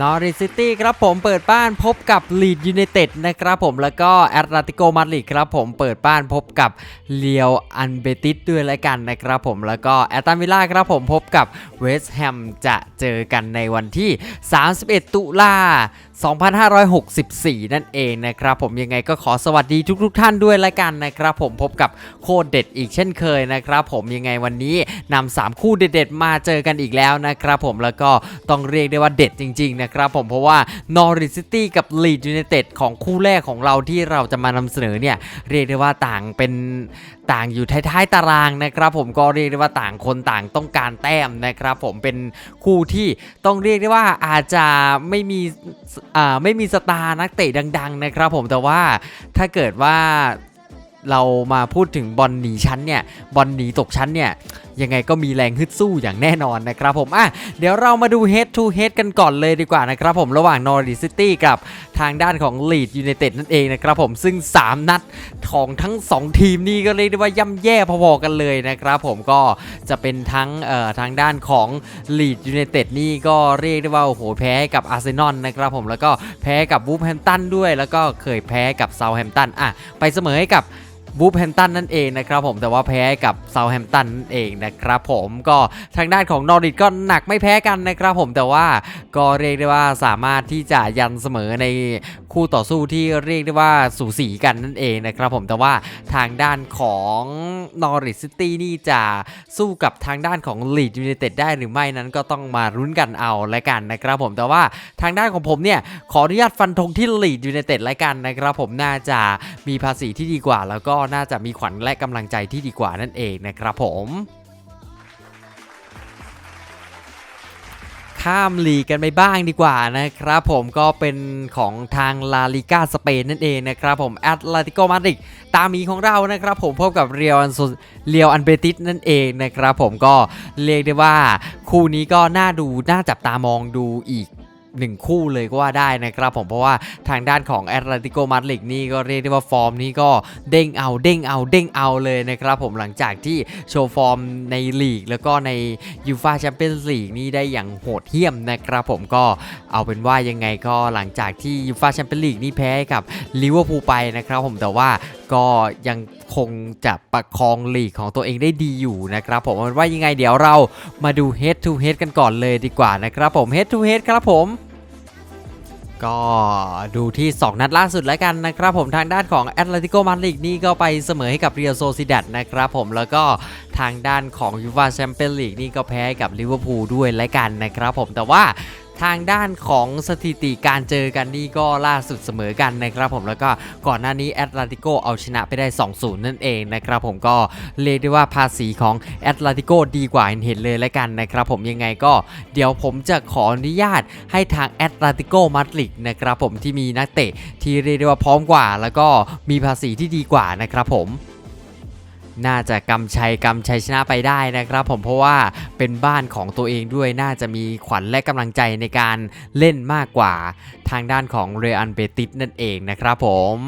นอริซิตี้ครับผมเปิดบ้านพบกับลีดยูไนเต็ดนะครับผมแล้วก็แอตเลติโกมาดริดครับผมเปิดบ้านพบกับเลียวอันเบติสด้วยแล้วกันนะครับผมแล้วก็แอตตันวิลล่าครับผมพบกับเวสต์แฮมจะเจอกันในวันที่ 31 ตุลา2564 นั่นเองนะครับผมยังไงก็ขอสวัสดีทุกๆทท่านด้วยแล้วกันนะครับผมพบกับโคตรเด็ดอีกเช่นเคยนะครับผมยังไงวันนี้นำ3คู่เด็ดๆมาเจอกันอีกแล้วนะครับผมแล้วก็ต้องเรียกได้ว่าเด็ดจริงๆนะครับผมเพราะว่านอริซิตี้กับลีดยูไนเต็ดของคู่แรกของเราที่เราจะมานำเสนอเนี่ยเรียกได้ว่าต่างเป็นต่างอยู่ท้ายๆตารางนะครับ ผมก็เรียกได้ว่าต่างคนต่างต้องการแต้มนะครับ ผมเป็นคู่ที่ต้องเรียกได้ว่าอาจจะไม่มีอ่าไม่มีสตาร์นักเตะดัง ๆ นะครับ ผมแต่ว่าถ้าเกิดว่าเรามาพูดถึงบอลหนีชั้นเนี่ยบอลหนีตกชั้นเนี่ยยังไงก็มีแรงฮึดสู้อย่างแน่นอนนะครับผมอะเดี๋ยวเรามาดู head to head กันก่อนเลยดีกว่านะครับผมระหว่าง Norwich City กับทางด้านของ Leeds United นั่นเองนะครับผมซึ่ง 3 นัดของทั้ง 2 ทีมนี่ก็เรียกได้ว่าย่ำแย่พอๆกันเลยนะครับผมก็จะเป็นทั้งเอ่อทางด้านของ Leeds United นี่ก็เรียกได้ว่าโอ้โหแพ้กับอาร์เซนอลนะครับผมแล้วก็แพ้กับวูฟแฮมตันด้วย แล้วก็เคยแพ้กับเซาแฮมตันอะไปเสมอให้กับ บูฟแฮมตันนั่นเองนะครับผมแต่ว่าแพ้กับเซาแฮมตันนั่นเองนะครับผมก็ทางด้านของนอริทก็หนักไม่แพ้กันนะครับผมแต่ว่าก็เรียกได้ว่าสามารถที่จะยันเสมอในคู่ต่อสู้ที่เรียกได้ว่าสูสีกันนั่นเองนะครับผมแต่ว่าทางด้านของนอริทซิตี้นี่จะสู้กับทางด้านของลีดยู i นเต็ดได้หรือไม่นั้นก็ต้องมารุ้นกันเอาละกันนะครับผมแต่ว่าทางด้านของผมเนี่ยขออนุญาตฟันธงที่ลีดยู i นเต็ดละกันนะครับผมน่าจะมีภาษีที่ดีกว่าแล้วก็น่าจะมีขวัญและกำลังใจที่ดีกว่านั่นเองนะครับผมข้ามลีกกันไปบ้างดีกว่านะครับผมก็เป็นของทางลาลิกาสเปนนั่นเองนะครับผมแอตเลติโกมาดริดตามหมีของเรานะครับผมพบกับเรียวอันเรียวอันเบติสนั่นเองนะครับผมก็เรียกได้ว่าคู่นี้ก็น่าดูน่าจับตามองดูอีก หนึ่งคู่เลยก็ว่าได้นะครับผมเพราะว่าทางด้านของแอตเลติโกมาดริดนี่ก็เรียกได้ว่าฟอร์มนี้ก็เด้งเอาเด้งเอาเด้งเอาเลยนะครับผมหลังจากที่โชว์ฟอร์มในลีก แล้วก็ในยูฟาแชมเปี้ยนส์ลีกนี่ได้อย่างโหดเหี้ยมนะครับผมก็เอาเป็นว่ายังไงก็หลังจากที่ยูฟาแชมเปี้ยนส์ลีกนี่แพ้กับลิเวอร์พูลไปนะครับผมแต่ว่า ก็ยังคงจะประคองลีกของตัวเองได้ดีอยู่นะครับผมเอาเป็นว่ายังไงเดี๋ยวเรามาดู head to head กันก่อนเลยดีกว่านะครับผม head to head ครับผมก็ดูที่ 2 นัดล่าสุดแล้วกันนะครับผมทางด้านของแอตเลติโกมาดริดนี่ก็ไปเสมอให้กับเรียลโซซิดัดนะครับผมแล้วก็ทางด้านของยูฟาแชมเปี้ยนลีกนี่ก็แพ้กับลิเวอร์พูลด้วยแล้วกันนะครับผมแต่ว่า ทางด้านของสถิติการเจอกันนี่ก็ล่าสุดเสมอกันนะครับผมแล้วก็ก่อนหน้านี้แอตเลติโกเอาชนะไปได้ 2-0 นั่นเองนะครับผมก็เรียกได้ว่าภาษีของแอตเลติโกดีกว่าเห็นเลยแล้วกันนะครับผมยังไงก็เดี๋ยวผมจะขออนุญาตให้ทางแอตเลติโกมาดริดนะครับผมที่มีนักเตะที่เรียกได้ว่าพร้อมกว่า แล้วก็มีภาษีที่ดีกว่านะครับผม น่าจะกำชัยกำชัยชนะไปได้นะครับผมเพราะว่าเป็นบ้านของตัวเองด้วยน่าจะมีขวัญและกำลังใจในการเล่นมากกว่าทางด้านของเรอันเบติสนั่นเองนะครับผม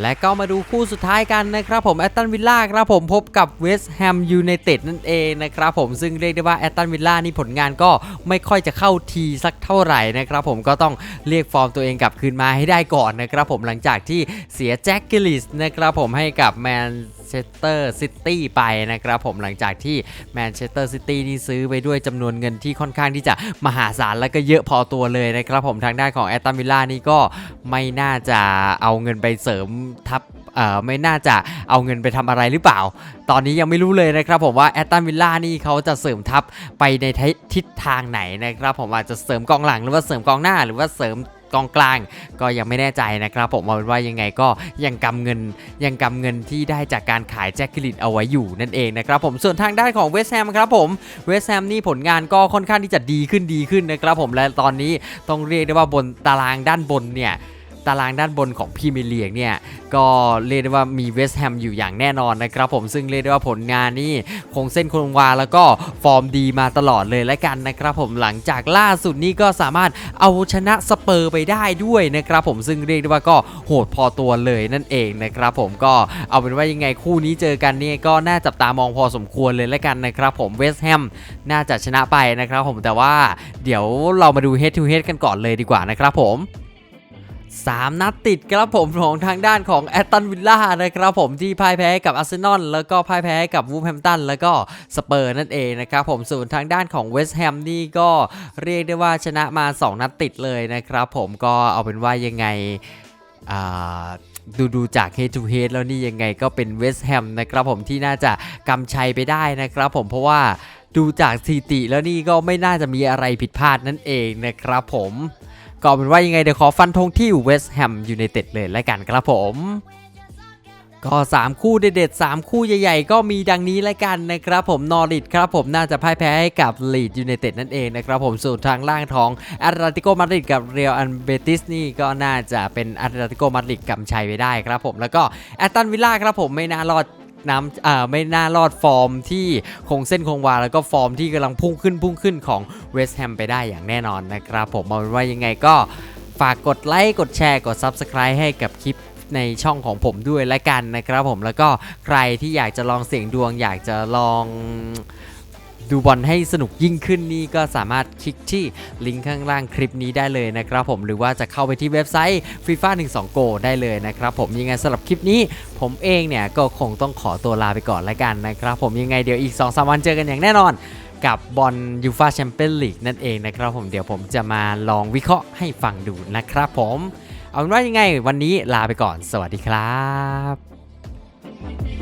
และก็มาดูคู่สุดท้ายกันนะครับผมแอตตันวิลล่าครับผมพบกับเวสต์แฮมยูไนเต็ดนั่นเองนะครับผมซึ่งเรียกได้ว่าแอตตันวิลล่านี่ผลงานก็ไม่ค่อยจะเข้าทีสักเท่าไหร่นะครับผมก็ต้องเรียกฟอร์มตัวเองกลับคืนมาให้ได้ก่อนนะครับผมหลังจากที่เสียแจ็คกิลลิสนะครับผมให้กับแมน เชสเตอร์ซิตี้ไปนะครับผมหลังจากที่แมนเชสเตอร์ซิตี้นี่ซื้อไปด้วยจำนวนเงินที่ค่อนข้างที่จะมหาศาลและก็เยอะพอตัวเลยนะครับผมทางด้านของแอตตันวิลล่านี่ก็ไม่น่าจะเอาเงินไปเสริมทัพเอ่อไม่น่าจะเอาเงินไปทำอะไรหรือเปล่า ตอนนี้ยังไม่รู้เลยนะครับผมว่าแอตตันวิลล่านี่เขาจะเสริมทัพไปในทิศทางไหนนะครับผมอาจจะเสริมกองหลังหรือว่าเสริมกองหน้าหรือว่าเสริม กองกลาง ก็ยังไม่แน่ใจนะครับผมเอาเป็นว่ายังไงก็ยังกำเงินยังกำเงินที่ได้จากการขายแจ็คกิลิตเอาไว้อยู่นั่นเองนะครับผมส่วนทางด้านของเวสแฮมครับผมเวสแฮมนี่ผลงานก็ค่อนข้างที่จะดีขึ้นดีขึ้นนะครับผมและตอนนี้ต้องเรียกได้ว่าบนตารางด้านบนเนี่ย ตารางด้านบนของพรีเมียร์ลีกเนี่ยก็เรียกได้ว่ามีเวสต์แฮมอยู่อย่างแน่นอนนะครับผมซึ่งเรียกได้ว่าผลงานนี่คงเส้นคงวาแล้วก็ฟอร์มดีมาตลอดเลยและกันนะครับผมหลังจากล่าสุดนี้ก็สามารถเอาชนะสเปอร์ไปได้ด้วยนะครับผมซึ่งเรียกได้ว่าก็โหดพอตัวเลยนั่นเองนะครับผมก็เอาเป็นว่ายังไงคู่นี้เจอกันเนี่ยก็น่าจับตามองพอสมควรเลยและกันนะครับผมเวสต์แฮมน่าจะชนะไปนะครับผมแต่ว่าเดี๋ยวเรามาดู head to head กันก่อนเลยดีกว่านะครับผม 3 นัดติดครับผมของทางด้านของแอตตันวิลล่านะครับผมที่พ่ายแพ้กับอาร์เซนอลแล้วก็พ่ายแพ้กับวูฟแฮมตันแล้วก็สเปอร์นั่นเองนะครับผมส่วนทางด้านของเวสต์แฮมนี่ก็เรียกได้ว่าชนะมา 2 นัดติดเลยนะครับผมก็เอาเป็นว่ายังไงดูดูจาก head to head แล้วนี่ยังไงก็เป็นเวสต์แฮมนะครับผมที่น่าจะกำชัยไปได้นะครับผมเพราะว่าดูจากสถิติแล้วนี่ก็ไม่น่าจะมีอะไรผิดพลาดนั่นเองนะครับผม ก็เป็นว่ายังไงเดี๋ยวขอฟันธงที่เวสต์แฮมยูไนเต็ดเลยแล้วกันครับผมก็ 3 คู่เด็ดๆ3คู่ใหญ่ๆ ก็มีดังนี้แล้วกันนะครับผมนอริดครับผมน่าจะพ่ายแพ้ให้กับลีดยูไนเต็ดนั่นเองนะครับผมส่วนทางล่างท้องแอตเลติโกมาดริดกับเรียลอันเบติสนี่ก็น่าจะเป็นแอตเลติโกมาดริดกำชัยไปได้ครับผมแล้วก็แอตตันวิลล่าครับผมไม่น่ารอด น้ำอ่าไม่น่ารอดฟอร์มที่คงเส้นคงวา แล้วก็ฟอร์มที่กำลังพุ่งขึ้นพุ่งขึ้นของเวสต์แฮมไปได้อย่างแน่นอนนะครับ ผมเอาเป็นว่ายังไงก็ฝากกดไลค์กดแชร์กด Subscribe ให้กับคลิปในช่องของผมด้วยละกันนะครับผมแล้วก็ใครที่อยากจะลองเสี่ยงดวงอยากจะลอง ดูบอลให้สนุกยิ่งขึ้นนี่ก็สามารถคลิกที่ลิงก์ข้างล่างคลิปนี้ได้เลยนะครับผมหรือว่าจะเข้าไปที่เว็บไซต์ FIFA 12 Go ได้เลยนะครับผมยังไงสำหรับคลิปนี้ผมเองเนี่ยก็คงต้องขอตัวลาไปก่อนละกันนะครับผมยังไงเดี๋ยวอีก 2-3 วันเจอกันอย่างแน่นอนกับบอลยูฟาแชมเปี้ยนลีกนั่นเองนะครับผมเดี๋ยวผมจะมาลองวิเคราะห์ให้ฟังดูนะครับผม เอาเป็นว่ายังไงวันนี้ลาไปก่อน สวัสดีครับ